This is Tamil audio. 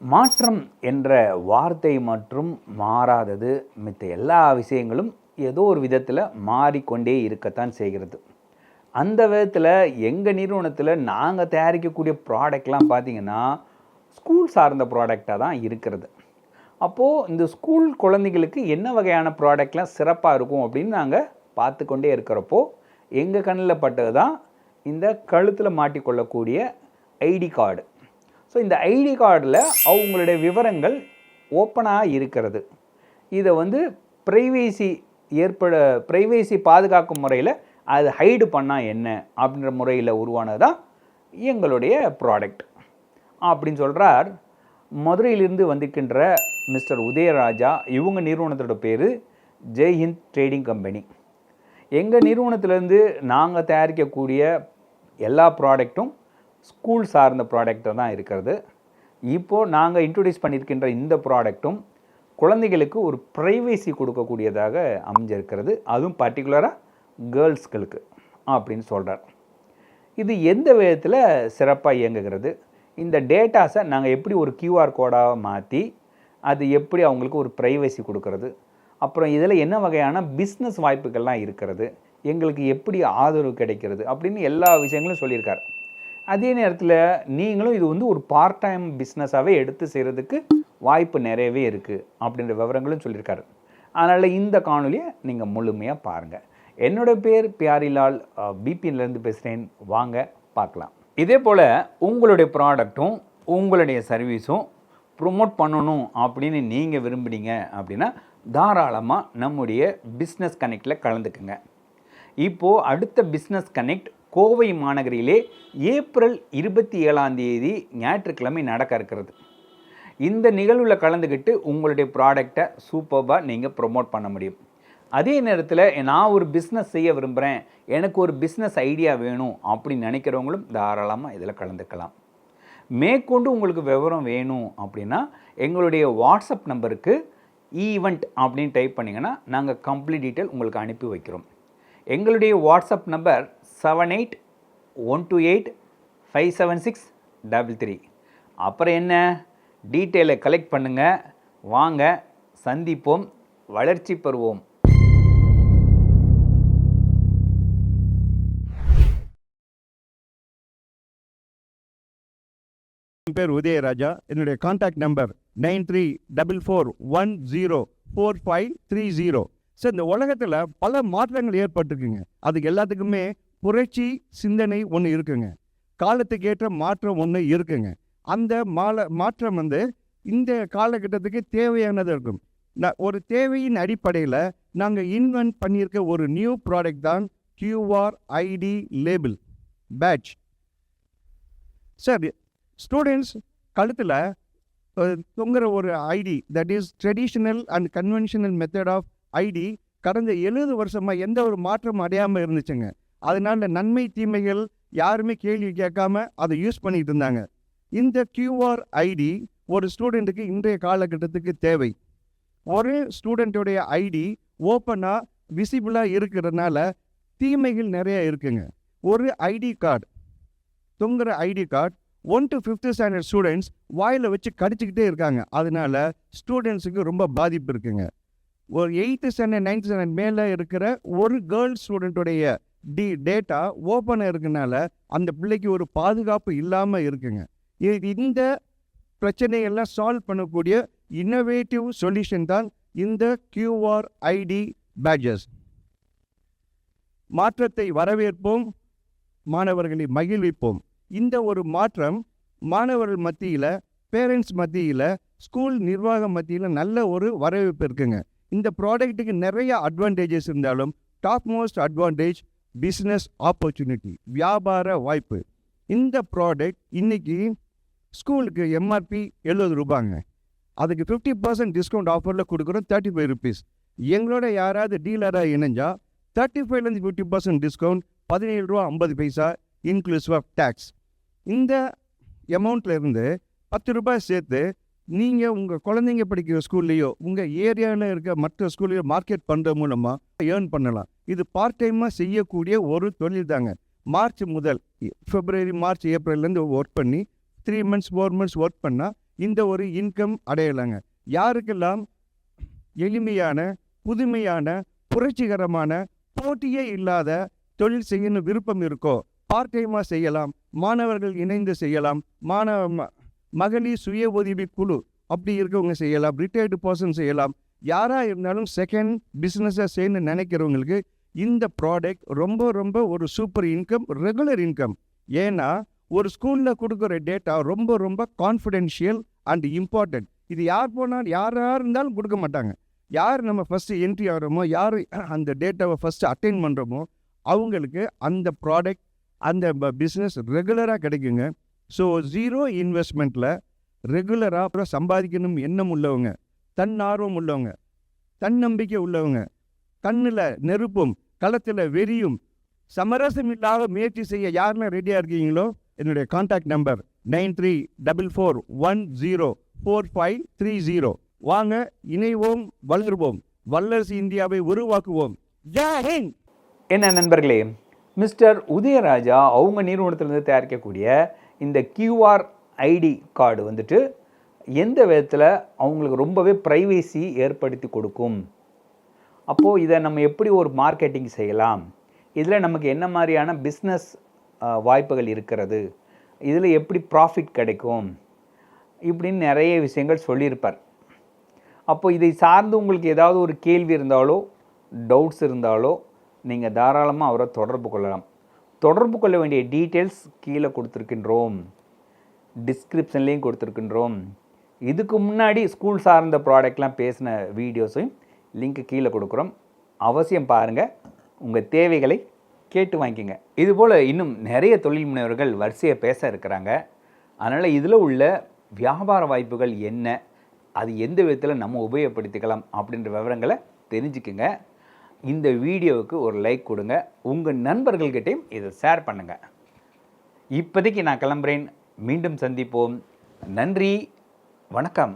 மாற்றம் என்ற வார்த்தை மற்றும் மாறாதது. மித்த எல்லா விஷயங்களும் ஏதோ ஒரு விதத்தில் மாறிக்கொண்டே இருக்கத்தான் செய்கிறது. அந்த விதத்தில் எங்கள் நிறுவனத்தில் நாங்கள் தயாரிக்கக்கூடிய ப்ராடக்ட்லாம் பார்த்தீங்கன்னா ஸ்கூல் சார்ந்த ப்ராடக்டாக தான் இருக்கிறது. அப்போது இந்த ஸ்கூல் குழந்தைகளுக்கு என்ன வகையான ப்ராடக்ட்லாம் சிறப்பாக இருக்கும் அப்படின்னு நாங்கள் பார்த்து கொண்டே இருக்கிறப்போ எங்கள் கண்ணில் பட்டது தான் இந்த கழுத்தில் மாட்டிக்கொள்ளக்கூடிய ஐடி கார்டு. ஸோ இந்த ஐடி கார்டில் அவங்களுடைய விவரங்கள் ஓப்பனாக இருக்கிறது. இதை வந்து ப்ரைவேசி ஏற்பட ப்ரைவேசி பாதுகாக்கும் முறையில் அது ஹைடு பண்ணால் என்ன அப்படின்ற முறையில் உருவானது தான் எங்களுடைய ப்ராடக்ட் அப்படின்னு சொல்கிறார் மதுரையிலிருந்து வந்திருக்கின்ற மிஸ்டர் உதயராஜா. இவங்க நிறுவனத்தோட பேர் ஜெய்ஹிந்த் ட்ரேடிங் கம்பெனி எங்கள் நிறுவனத்திலேருந்து நாங்கள் தயாரிக்கக்கூடிய எல்லா ப்ராடக்ட்டும் ஸ்கூல் சார்ந்த ப்ராடக்டாக தான் இருக்கிறது. இப்போது நாங்கள் இன்ட்ரடியூஸ் பண்ணியிருக்கின்ற இந்த ப்ராடக்ட்டும் குழந்தைகளுக்கு ஒரு ப்ரைவேசி கொடுக்கக்கூடியதாக அமைஞ்சிருக்கிறது. அதுவும் பர்டிகுலராக கேர்ள்ஸ்களுக்கு அப்படின்னு சொல்கிறார் இது எந்த விதத்தில் சிறப்பாக இயங்குகிறது? இந்த டேட்டாஸை நாங்கள் எப்படி ஒரு கியூஆர் கோடாக மாற்றி அது எப்படி அவங்களுக்கு ஒரு ப்ரைவசி கொடுக்கறது? அப்புறம் இதில் என்ன வகையான பிஸ்னஸ் வாய்ப்புகள்லாம் இருக்கிறது? எங்களுக்கு எப்படி ஆதரவு கிடைக்கிறது? அப்படின்னு எல்லா விஷயங்களும் சொல்லியிருக்காரு. அதே நேரத்தில் நீங்களும் இது வந்து ஒரு பார்ட் டைம் பிஸ்னஸாகவே எடுத்து செய்கிறதுக்கு வாய்ப்பு நிறையவே இருக்குது அப்படின்ற விவரங்களும் சொல்லியிருக்காரு. அதனால் இந்த காணொலியை நீங்கள் முழுமையாக பாருங்கள் என்னோட பேர் பியாரிலால் பிபின்லேருந்து பேசுகிறேன் வாங்க பார்க்கலாம். இதே போல் உங்களுடைய ப்ராடக்ட்டும் உங்களுடைய சர்வீஸும் ப்ரொமோட் பண்ணணும் அப்படின்னு நீங்கள் விரும்புனீங்க அப்படின்னா தாராளமாக நம்முடைய பிஸ்னஸ் கனெக்டில் கலந்துக்குங்க. இப்போது அடுத்த பிஸ்னஸ் கனெக்ட் கோவை மாநகரிலே ஏப்ரல் இருபத்தி ஏழாம் தேதி ஞாயிற்றுக்கிழமை நடக்க இருக்கிறது. இந்த நிகழ்வில் கலந்துக்கிட்டு உங்களுடைய ப்ராடக்டை சூப்பராக நீங்கள் ப்ரொமோட் பண்ண முடியும். அதே நேரத்தில் நான் ஒரு பிஸ்னஸ் செய்ய விரும்புகிறேன் எனக்கு ஒரு பிஸ்னஸ் ஐடியா வேணும் அப்படின்னு நினைக்கிறவங்களும் தாராளமாக இதில் கலந்துக்கலாம். மேற்கொண்டு உங்களுக்கு விவரம் வேணும் அப்படின்னா எங்களுடைய வாட்ஸ்அப் நம்பருக்கு ஈவெண்ட் அப்படின்னு டைப் பண்ணிங்கன்னா நாங்கள் கம்ப்ளீட் டீட்டெயில் உங்களுக்கு அனுப்பி வைக்கிறோம். எங்களுடைய WhatsApp number seven eight one two eight five seven six double three அப்புறம் என்ன? டீட்டெயிலை கலெக்ட் பண்ணுங்கள் வாங்க சந்திப்போம் வளர்ச்சி பெறுவோம். என் பேர் உதயராஜா. என்னுடைய contact number nine three double four one zero four five three zero sir இந்த உலகத்தில் பல மாற்றங்கள் ஏற்பட்டிருக்குங்க. அதுக்கு எல்லாத்துக்குமே புரட்சி சிந்தனை ஒன்று இருக்குங்க. காலத்துக்கு ஏற்ற மாற்றம் ஒன்று இருக்குங்க. அந்த மால மாற்றம் வந்து இந்த காலகட்டத்துக்கு தேவையானது இருக்கும். நான் ஒரு தேவையின் அடிப்படையில் நாங்கள் இன்வென்ட் பண்ணியிருக்க ஒரு நியூ ப்ராடக்ட் தான் QR ID label patch sir students கழுத்தில் தொங்குற ஒரு ID that is traditional and conventional method of ID கடந்த எழுபது வருஷமாக எந்த ஒரு மாற்றமும் அடையாமல் இருந்துச்சுங்க. அதனால நன்மை தீமைகள் யாருமே கேள்வி கேட்காம அதை யூஸ் பண்ணிட்டு இருந்தாங்க. இந்த கியூஆர் ஐடி ஒரு ஸ்டூடெண்ட்டுக்கு இன்றைய காலகட்டத்துக்கு தேவை. ஒரு ஸ்டூடெண்ட்டுடைய ஐடி ஓப்பனாக விசிபிளாக இருக்கிறதுனால தீமைகள் நிறைய இருக்குங்க. ஒரு ஐடி கார்டு தொங்குற ID card one to fifth standard students வாயில் வச்சு கடிச்சிக்கிட்டே இருக்காங்க. அதனால ஸ்டூடெண்ட்ஸுக்கு ரொம்ப பாதிப்பு இருக்குங்க. ஒரு எயித்து ஸ்டாண்டர்ட் நைன்த் ஸ்டாண்டர்ட் மேலே இருக்கிற ஒரு கேர்ள் ஸ்டூடெண்ட்டுடைய டி டேட்டா ஓப்பனாக இருக்கனால அந்த பிள்ளைக்கு ஒரு பாதுகாப்பு இல்லாமல் இருக்குங்க. இது இந்த பிரச்சனையெல்லாம் சால்வ் பண்ணக்கூடிய இன்னோவேட்டிவ் சொல்யூஷன் தான் இந்த கியூஆர் ஐடி பேட்ஜஸ் மாற்றத்தை வரவேற்போம். மாணவர்களை மகிழ்விப்போம். இந்த ஒரு மாற்றம் மாணவர்கள் மத்தியில் பேரண்ட்ஸ் மத்தியில் ஸ்கூல் நிர்வாகம் மத்தியில் நல்ல ஒரு வரவேற்பு இருக்குங்க. இந்த ப்ராடக்ட்டுக்கு நிறைய அட்வான்டேஜஸ் இருந்தாலும் top most advantage business opportunity வியாபார வாய்ப்பு. இந்த ப்ராடக்ட் இன்னைக்கு ஸ்கூலுக்கு எம்ஆர்பி எழுபது ரூபாங்க. அதுக்கு ஃபிஃப்டி பர்சன்ட் டிஸ்கவுண்ட் ஆஃபரில் கொடுக்குறோம் தேர்ட்டி ஃபைவ் ருபீஸ் எங்களோட யாராவது டீலராக இணைஞ்சா தேர்ட்டி ஃபைவ்லேருந்து ஃபிஃப்டி பர்சன்ட் டிஸ்கவுண்ட் பதினேழு ரூபா ஐம்பது பைசா இன்க்ளூசிவ் ஆஃப் டேக்ஸ் இந்த அமௌண்ட்ல இருந்து பத்து ரூபாய் சேர்த்து நீங்கள் உங்கள் குழந்தைங்க படிக்கிற ஸ்கூல்லையோ உங்கள் ஏரியாவில் இருக்க மற்ற ஸ்கூல்லையோ மார்க்கெட் பண்ணுற மூலமாக ஏர்ன் பண்ணலாம். இது பார்ட் டைமாக செய்யக்கூடிய ஒரு தொழில் தாங்க மார்ச் முதல் ஃபிப்ரவரி மார்ச் ஏப்ரல்லேருந்து ஒர்க் பண்ணி three months four months work பண்ணால் இந்த ஒரு இன்கம் அடையலாங்க. யாருக்கெல்லாம் எளிமையான புதுமையான புரட்சிகரமான போட்டியே இல்லாத தொழில் செய்யணும் விருப்பம் இருக்கோ பார்ட் டைமாக செய்யலாம் மாணவர்கள் இணைந்து செய்யலாம் மாணவ ம- மகளிர் சுய உதவி குழு அப்படி இருக்கவங்க செய்யலாம் ரிட்டையர்டு பர்சன் செய்யலாம். யாராக இருந்தாலும் செகண்ட் பிஸ்னஸை செய்யணும்னு நினைக்கிறவங்களுக்கு இந்த ப்ராடக்ட் ரொம்ப ரொம்ப ஒரு சூப்பர் இன்கம் ரெகுலர் இன்கம் ஏன்னா ஒரு ஸ்கூலில் கொடுக்குற டேட்டா ரொம்ப ரொம்ப கான்ஃபிடென்ஷியல் அண்ட் இம்பார்ட்டன்ட் இது யார் போனாலும் யாராக இருந்தாலும் கொடுக்க மாட்டாங்க. யார் நம்ம ஃபஸ்ட்டு என்ட்ரி ஆகிறோமோ யார் அந்த டேட்டாவை ஃபஸ்ட்டு அட்டைன் பண்ணுறோமோ அவங்களுக்கு அந்த ப்ராடக்ட் அந்த பிஸ்னஸ் ரெகுலராக கிடைக்குங்க. ஸோ ஜீரோ இன்வெஸ்ட்மெண்ட்டில் ரெகுலராக அப்புறம் சம்பாதிக்கணும் எண்ணம் உள்ளவங்க. தன் ஆர்வம் உள்ளவங்க. தன்னம்பிக்கை உள்ளவங்க. கண்ணில் நெருப்பும் களத்தில் வெறியும் சமரசம் இல்லாத முயற்சி செய்ய யாருமே ரெடியாக இருக்கீங்களோ? என்னுடைய contact number nine three double four one zero four five three zero. வாங்க இணைவோம் வளர்வோம். வல்லரசு இந்தியாவை உருவாக்குவோம். என்ன நண்பர்களே மிஸ்டர் உதயராஜா அவங்க நிறுவனத்திலிருந்து தயாரிக்கக்கூடிய இந்த கியூஆர் ஐடி கார்டு வந்துட்டு எந்த விதத்தில் அவங்களுக்கு ரொம்பவே ப்ரைவேசி ஏற்படுத்தி கொடுக்கும்? அப்போது இதை நம்ம எப்படி ஒரு மார்க்கெட்டிங் செய்யலாம்? இதில் நமக்கு என்ன மாதிரியான பிஸ்னஸ் வாய்ப்புகள் இருக்கிறது? இதில் எப்படி ப்ராஃபிட் கிடைக்கும்? இப்படின்னு நிறைய விஷயங்கள் சொல்லியிருப்பார். அப்போ இதை சார்ந்து உங்களுக்கு ஏதாவது ஒரு கேள்வி இருந்தாலோ டவுட்ஸ் இருந்தாலோ நீங்கள் தாராளமாக அவரை தொடர்பு கொள்ளலாம். தொடர்பு கொள்ள வேண்டிய டீட்டெயில்ஸ் கீழே கொடுத்துருக்கின்றோம். டிஸ்கிரிப்ஷன்லேயும் கொடுத்துருக்கின்றோம். இதுக்கு முன்னாடி ஸ்கூல் சார்ந்த ப்ராடக்ட்லாம் பேசின வீடியோஸையும் லிங்க் கீழே கொடுக்குறோம். அவசியம் பாருங்கள் உங்கள் தேவைகளை கேட்டு வாங்கிக்கோங்க. இதுபோல் இன்னும் நிறைய தொழில் முனைவர்கள் வரிசையை பேச இருக்கிறாங்க. அதனால் இதில் உள்ள வியாபார வாய்ப்புகள் என்ன அது எந்த விதத்தில் நம்ம உபயோகப்படுத்திக்கலாம் அப்படின்ற விவரங்களை தெரிஞ்சுக்குங்க. இந்த வீடியோவுக்கு ஒரு லைக் கொடுங்க. உங்கள் நண்பர்கள்கிட்டையும் இதை ஷேர் பண்ணுங்கள் இப்போதைக்கு நான் கிளம்புறேன். மீண்டும் சந்திப்போம். நன்றி. வணக்கம்.